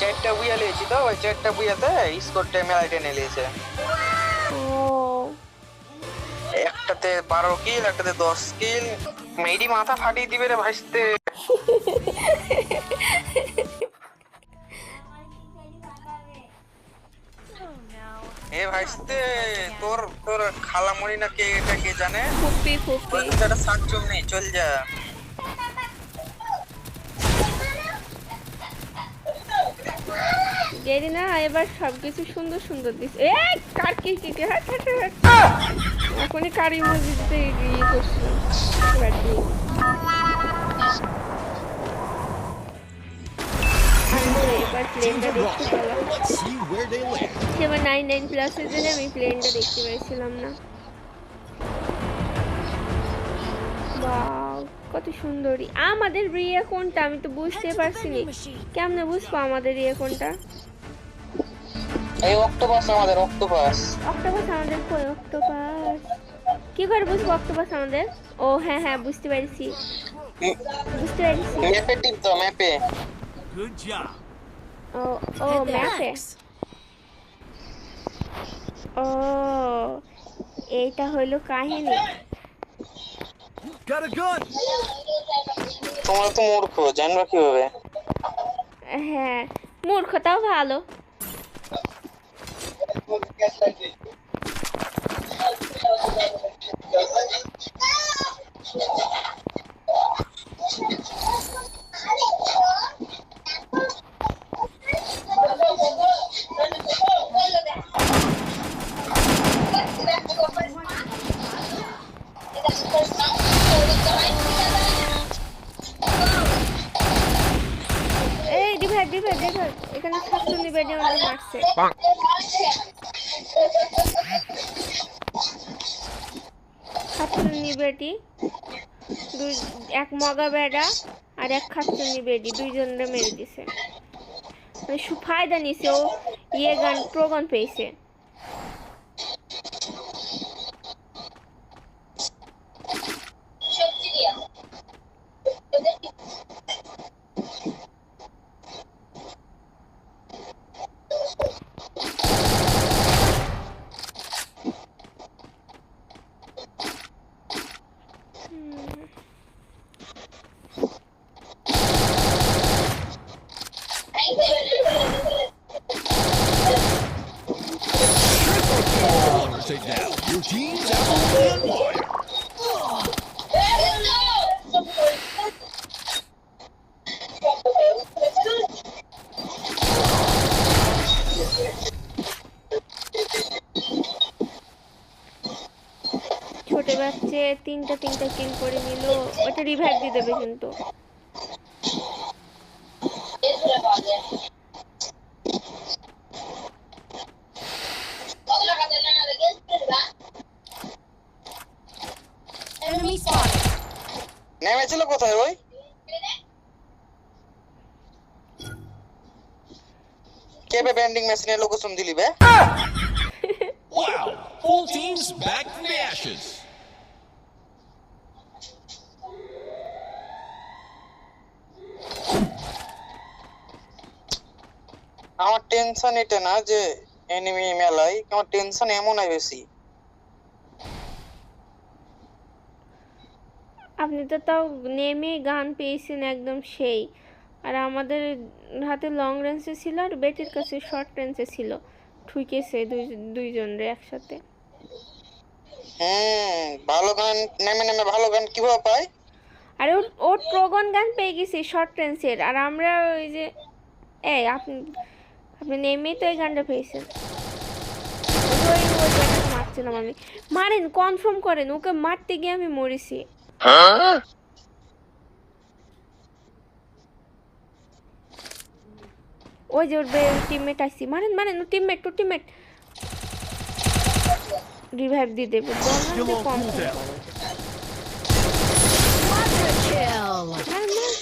চারটা বুয়া লিয়েছি তো ওই চারটা বুয়াতে স্কোরটা মেলায় টেনে নিয়েছে একটাতে বারো কিল একটাতে দশ কিল মেয়েটি মাথা ফাটিয়ে দিবে রে ভাসতে এ ভাসতে তোর তোর খালামণি না কে এটা কে জানে? ফুপি ফুপি। একটা সাতচুম নেই চল যা। না এবার সবকিছু সুন্দর সুন্দর এ কার হাট হাট এখনই কারি ব্যাটারি এবার প্লেনটা দেখতে নাইন নাইন প্লাসের জন্য আমি প্লেনটা দেখতে পেয়েছিলাম না। Wow, কত সুন্দরী। আমাদের রিয়া কোনটা? আমি তো বুঝতে পারছি না। কেমনে বুঝব আমাদের রিয়া কোনটা? এই অক্টোপাস আমাদের অক্টোপাস। অক্টোপাস আমাদের কই? অক্টোপাস। কি করে বুঝব অক্টোপাস আমাদের? ও হ্যাঁ হ্যাঁ বুঝতে পারছি। বুঝতে পারছি। ম্যাপে টিপ দাও ম্যাপে Good job. ও ও ম্যাপে ও এইটা হইল কাহিনী। Got a gun. তোমরা তো মূর্খ জানবা কীভাবে হ্যাঁ মূর্খতাও ভালো মগা বেড়া আর এক খাতুনি বেডি, দুইজনরা মেরে দিছে। মানে সুফায়দা নিছে, ও ইয়ে গান, প্রগান পেয়েছে। ছোট বাচ্চে তিনটা তিনটা কিল করে নিল ওটা রিভাইভ দিয়ে দেবে কিন্তু নেমেছিল কোথায় ওই কেবে ব্যান্ডিং মেশিনের লোকেশন দিলি বে Wow. Full team's back from the ashes. আমার টেনশন এটা না যে এনিমি মেলায় আমার টেনশন এমন হয় বেশি আপনি তো তাও নেমে গান পেয়েছেন একদম সেই। আর আমাদের হাতে লং রেঞ্জে ছিল আর বেটির কাছে শর্ট রেঞ্জে ছিল। ঠুকেছে দুই দুইজন রে একসাথে। হুম ভালো গান নেমে নেমে ভালো গান কীভাবে পায়? আর ওর প্রগন গান পেয়ে গেছি শর্ট রেঞ্জের আর আমরা ওই যে এই আপনি আপনি নেমেই তো এই গানটা পেয়েছেন। মারছিলাম আমি। মারেন কনফার্ম করেন ওকে মারতে গিয়ে আমি মরেছি। ওই যে ওর টিমমেট আসছি মারেন মারেন ও টিমমেট ও টিমমেট রিভাইভ দিয়ে দেবে বললাম Still যে on কম cooldown. Kill. মারেন মারেন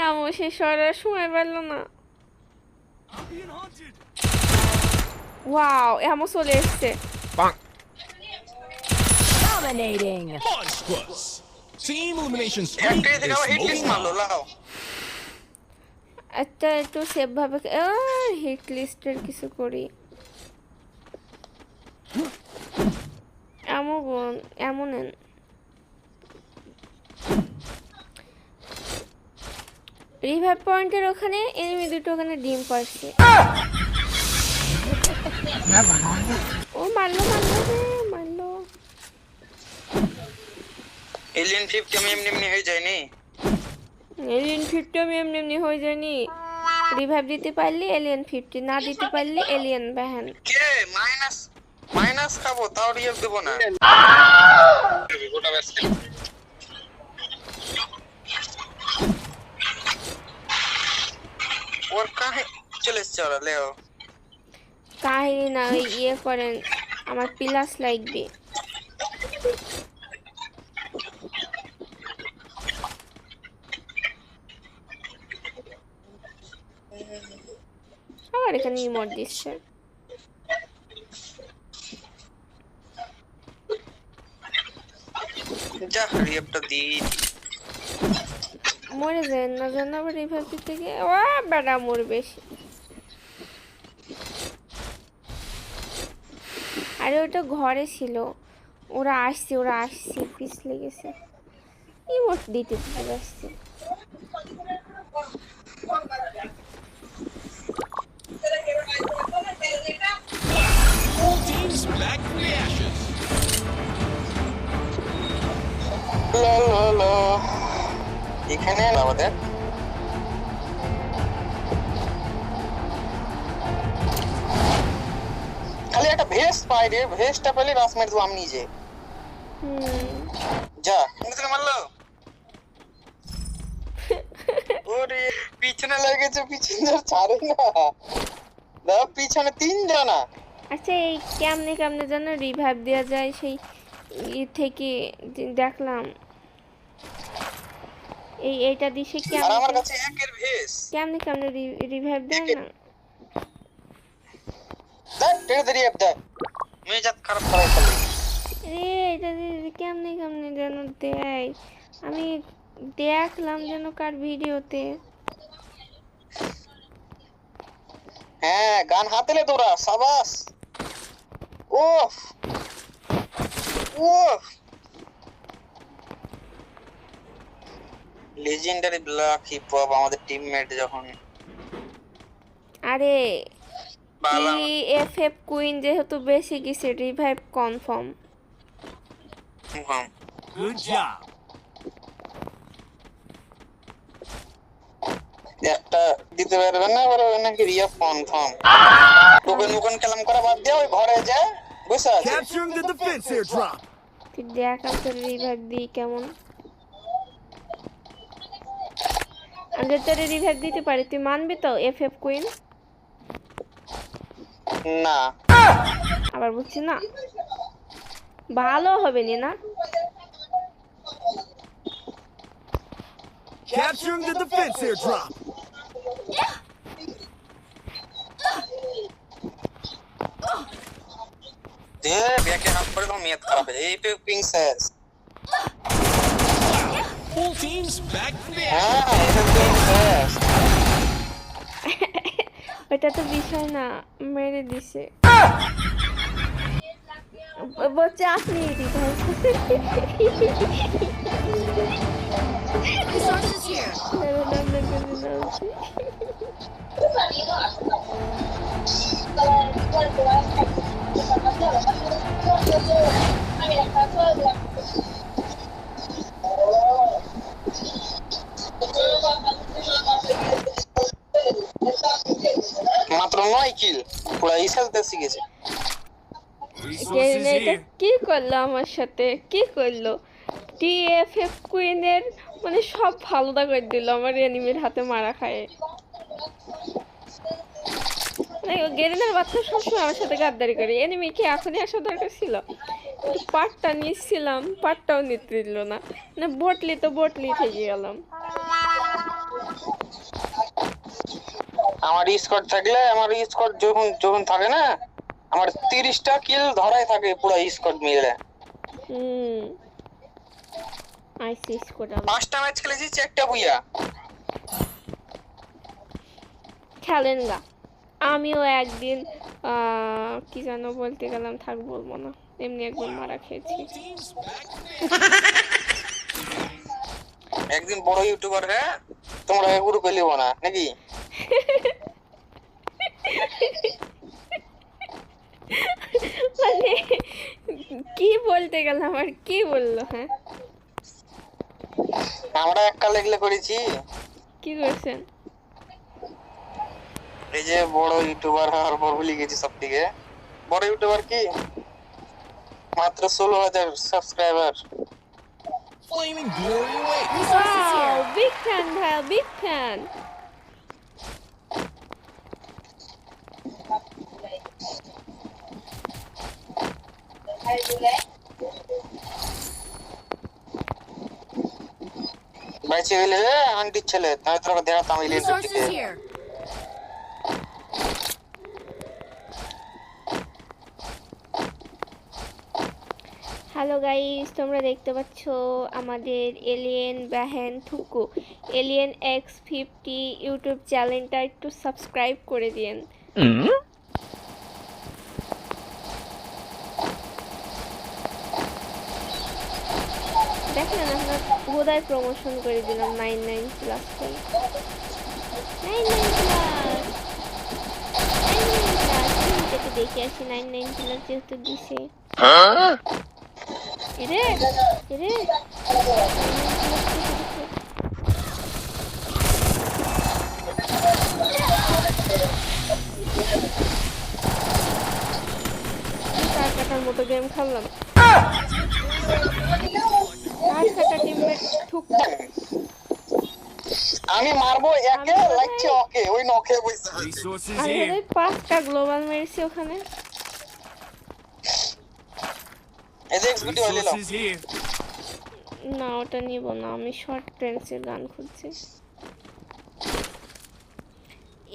এমন সে সরার সময় পেল না Being এমন চলে এসছে। Dominating. Monstrous. Team elimination streak is আবার হিট লিস্ট smoking মারলো? hot. লাও। একটা একটু সেভ ভাবে হিট লিস্টের কিছু করি। এমন এমন রিভার পয়েন্টের ওখানে এনিমি দুটো ওখানে ডিম পারছে ও মারলো মারলো রে মারলো। এলিয়েন ফিফটি আমি এমনি এমনি হয়ে যায়নি? এলিয়েন ফিফটি আমি এমনি এমনি হয়ে যায়নি। রিভাইভ দিতে পারলে এলিয়েন ফিফটি না দিতে পারলে এলিয়েন ব্যাহান কে? মাইনাস মাইনাস খাব তাও দেবো না। গোটা ব্যাস এসছে ওরা লেও। কাহিনী না ওই ইয়ে করেন আমার পিলাস লাগবে। আবার এখানে ইমোট দিচ্ছে। যা মরে যায় না জানো আবার রিভাইভ দিতে ও বেড়া মরবে বেশি আরে ওটা ঘরে ছিল। ওরা আসছে ওরা আসছে পিছলে গেছে দিতে আসছে Full teams ভেস্ট পাই রে ভেস্টটা পেলে রাস মেরে দিলাম নিজে। যা। মারলো। ওরে পিছনে লেগেছে পিছনে ছাড়ে না। দাও পিছনে তিনজনা আচ্ছা এই কেমনে কেমনে যেন রিভাইভ দেওয়া যায় সেই ই থেকে দেখলাম। এই এইটা দিছে আর আমার কেমনে কাছে একের ভেস। কেমনে কেমনে রিভাইভ দেয় না? দেখ আপ মেজাত খারাপ করে ফেলে। রে এটা কেমনে কেমনে যেন দেয়? আমি দেখলাম যেন কার ভিডিওতে। হ্যাঁ গান হাতেলে তোরা সাবাস। ওফ ওফ লেজেন্ডারি ব্ল্যাক হিপ হপ আমাদের টিমমেট যখন। আরে বালা এফ এফ কুইন যেহেতু বেশি গেছে রিভাইভ কনফার্ম হুম Good একটা দিতে পারবে না এবার ওই নাকি রিয়া কনফার্ম টোকেন মুকন কালাম করা বাদ দিয়ে ওই ঘরে যা বসে আছে। Capturing the defense airdrop. তুই দেখ আমি তোর রিভাইভ দিই কেমন। আমি যদি তোর রিভাইভ দিতে পারি তুই মানবি তো এফ এফ কুইন? না আবার বুঝছি না ভালো হবে নি না Capturing the defense airdrop. দে ব্যাকে হাত করে তোমার মেয়াদ খারাপ হয়ে। এই পে পিং Full teams back from the ashes. ওটা তো বিষয় না মেরে দিছে বলছে আপনি Resources here. মাত্র নয় কিল পুরো ইসাল দেশি গেছে. কি করল আমার সাথে? কি করল? টিএফএফ কুইনের মানে সব ফালুদা করে দিল আমার এনিমির হাতে মারা খায়। মানে গেরিনার বাচ্চা সবসময় আমার সাথে গাদ্দারি করে। এনিমি কি এখনই আসা দরকার ছিল? পাটটা নিচ্ছিলাম পাটটাও নিতে দিল না। মানে বটলি তো বটলি থেকে গেলাম। আমার স্কোয়াড থাকলে আমার স্কোয়াড যখন যখন থাকে না? আমার তিরিশটা কিল ধরাই থাকে পুরো স্কোয়াড মিলে। হুম। আইসি স্কোডাল পাঁচটা ম্যাচ খেলেছি চারটা বুইয়া। খেলেন না আমিও একদিন আহ, কি যেন বলতে গেলাম থাক বলব না। এমনি একবার মারা খেয়েছি Full teams back in action. একদিন বড় ইউটিউবার হ্যাঁ তোমরা গ্রুপে লিবো না নাকি? মানে কি বলতে গেলাম আর কি বলল হ্যাঁ? আমরা এক কাল এগুলো করেছি। কি করছেন? এই যে বড় ইউটিউবার হওয়ার পর ভুলে গেছি সব থেকে বড় ইউটিউবার কি? মাত্র ষোলো হাজার subscriber flaming glory awaits. Wow, big can. Kyle, big time. ಬಯಸಿವಿಲ್ಲ ಅಂಗಡಿ ಚಲೋ ನಾವು ಇದ್ರೊಳಗೆ ದೇಹ ತಾವು ಇಲ್ಲಿ হ্যালো গাইস তোমরা দেখতে পাচ্ছ আমাদের এলিয়েন ব্যাহেন থুকু এলিয়েন এক্স ফিফটি ইউটিউব চ্যানেলটা একটু সাবস্ক্রাইব করে দিন দেখলেন আমরা বোধহয় প্রমোশন করে দিলাম নাইন নাইন প্লাস করে। নাইন নাইন প্লাস দেখে আসি নাইন নাইন প্লাস যেহেতু দিছে। এরে এরে কার কাটার মতো গেম খেললাম কার কাটা টিমে ঠুকটা আমি মারবো একে লাগছে ওকে ওই আমি here. ওই পাঁচটা গ্লোবাল মেরেছি ওখানে। না ওটা নিব না আমি শর্ট গান খুঁজছি।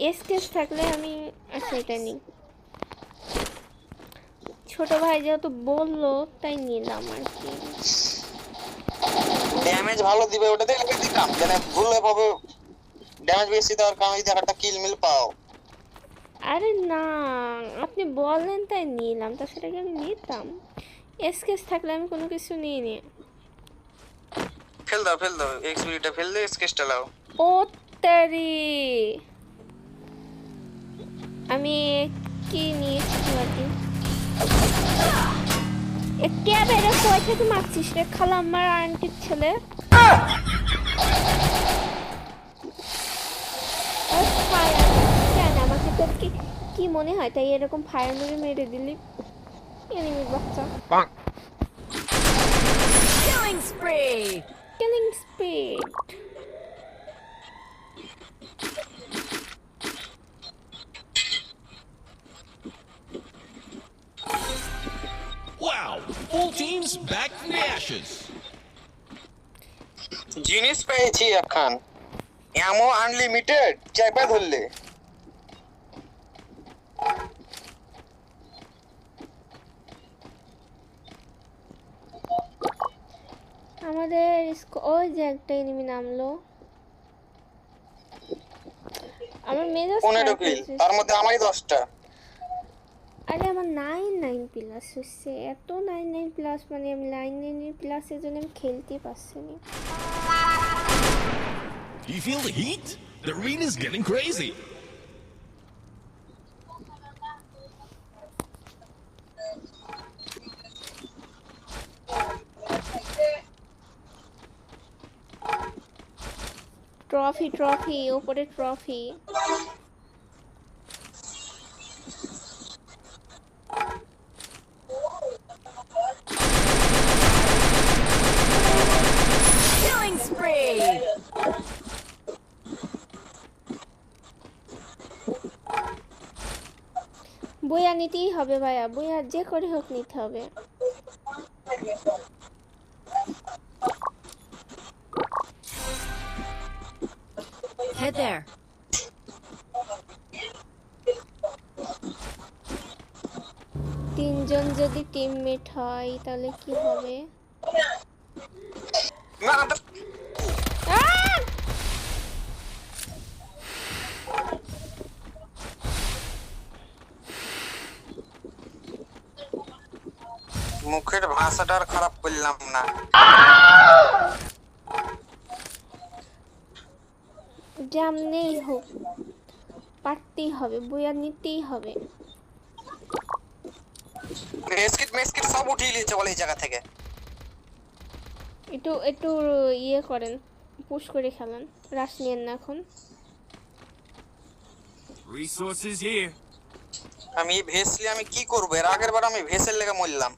এসকেস থাকলে আমি আচ্ছা এটা নিই। ছোট ভাই যেহেতু বলল তাই নিলাম আর কি। ড্যামেজ ভালো দিবে ওটা দেখলে দিতাম। যেন ভুলে পাবে ড্যামেজ বেশি দেওয়ার কারণে যদি একটা কিল মিল পাও। আরে না আপনি বললেন তাই নিলাম তা সেটাকে আমি নিতাম। এসকেস থাকলে আমি কোনো কিছু নিই নি ফেল দাও ফেল দাও এক্সপিরিটা ফেল দে স্কেচটা লাও। ও তেরি। আমি কি নিয়েছি তোমাকে? কে বেড়ে কই থেকে মারছিস রে খালা আমার আন্টির ছেলে? কেন আমাকে তোর কি কি মনে হয়? তাই এরকম ফায়ার মেরে মেরে দিলি। এনিমি বাচ্চা Killing spree. Killing spree Wow. Full teams back from the ashes. জিনিস পেয়েছি এখন এমন আনলিমিটেড চাইপা ধরলে আমাদের ওই যে একটা এনিমি নামলো। আমার মেজাজ পনেরো কিল তার মধ্যে আমারই দশটা। আরে আমার নাইন নাইন প্লাস হচ্ছে। এত নাইন নাইন প্লাস মানে আমি নাইন নাইন প্লাসের জন্য আমি খেলতে পারছি না Do you feel the heat? The arena's getting crazy. Trophy trophy ওপরে ট্রফি Killing spree. বইয়া নিতেই হবে ভাইয়া বইয়া যে করে হোক নিতে হবে there. তিনজন যদি টিমমেট হয় তাহলে কি হবে! মুখের ভাষাটা আর খারাপ করলাম না যেমনেই হোক পারতেই হবে বইয়া নিতেই হবে। মেসকিট মেসকিট সব উঠিয়ে নিয়েছে বলে এই জায়গা থেকে। একটু একটু ইয়ে করেন পুশ করে খেলেন রাশ নিয়েন না এখন। Resources here. আমি ভেসলি আমি কি করব? এর আগের বার আমি ভেসের লেগে মরলাম।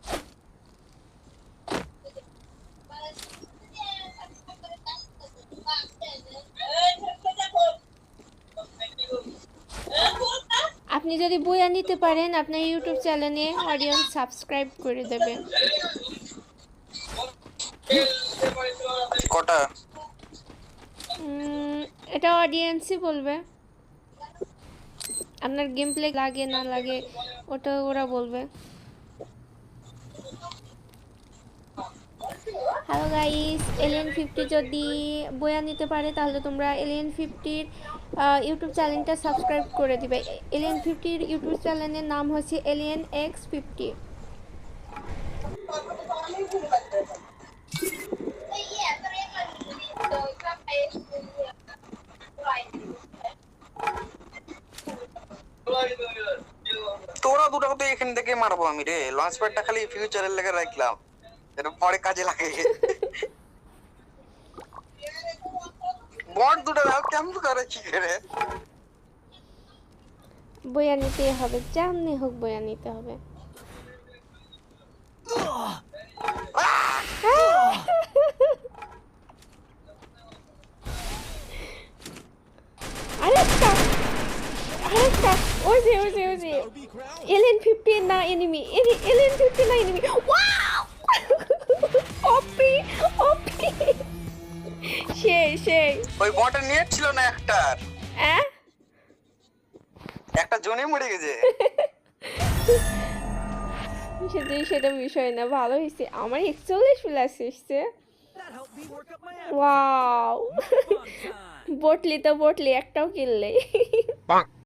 নিতে পারেন আপনার ইউটিউব চ্যানেলে অডিয়েন্স সাবস্ক্রাইব করে দেবে কটা? এটা অডিয়েন্সই বলবে। আপনার গেম প্লে লাগে না লাগে ওটা ওরা বলবে। হ্যালো গাইস এলিয়েন ফিফটি যদি বয়া নিতে পারে তাহলে তোমরা এলিয়েন ফিফটির ইউটিউব চ্যানেলটা সাবস্ক্রাইব করে দিবে। এলিয়েন ফিফটির ইউটিউব চ্যানেলের নাম হচ্ছে এলিয়েন এক্স ফিফটি। তোরা দুটো তো এখান থেকে মারবো আমি রে। লঞ্চ প্যাডটা খালি ফিউচারের লেগে রাখলাম। এটা পরে কাজে লাগে। বট দুটো দাও কেমন করে কি করে বয়া নিতেই হবে যেমনি হোক বয়া নিতে হবে আরেকটা আরেকটা ওই যে ওই যে ওই যে That'll be ground. Alien fifty না এনিমি এলিয়েন ফিফটি না এনিমি ওয়াও ওপি ওপি সেই সেই। ওই বটের নিয়ে ছিল না একটার। হ্যাঁ একটা জনে মরে গেছে। সেটা সেটা বিষয় না ভালো হয়েছে। আমার একচল্লিশ প্লাস এসছে। ওয়াও বটলি তো বটলি একটাও কিনলে।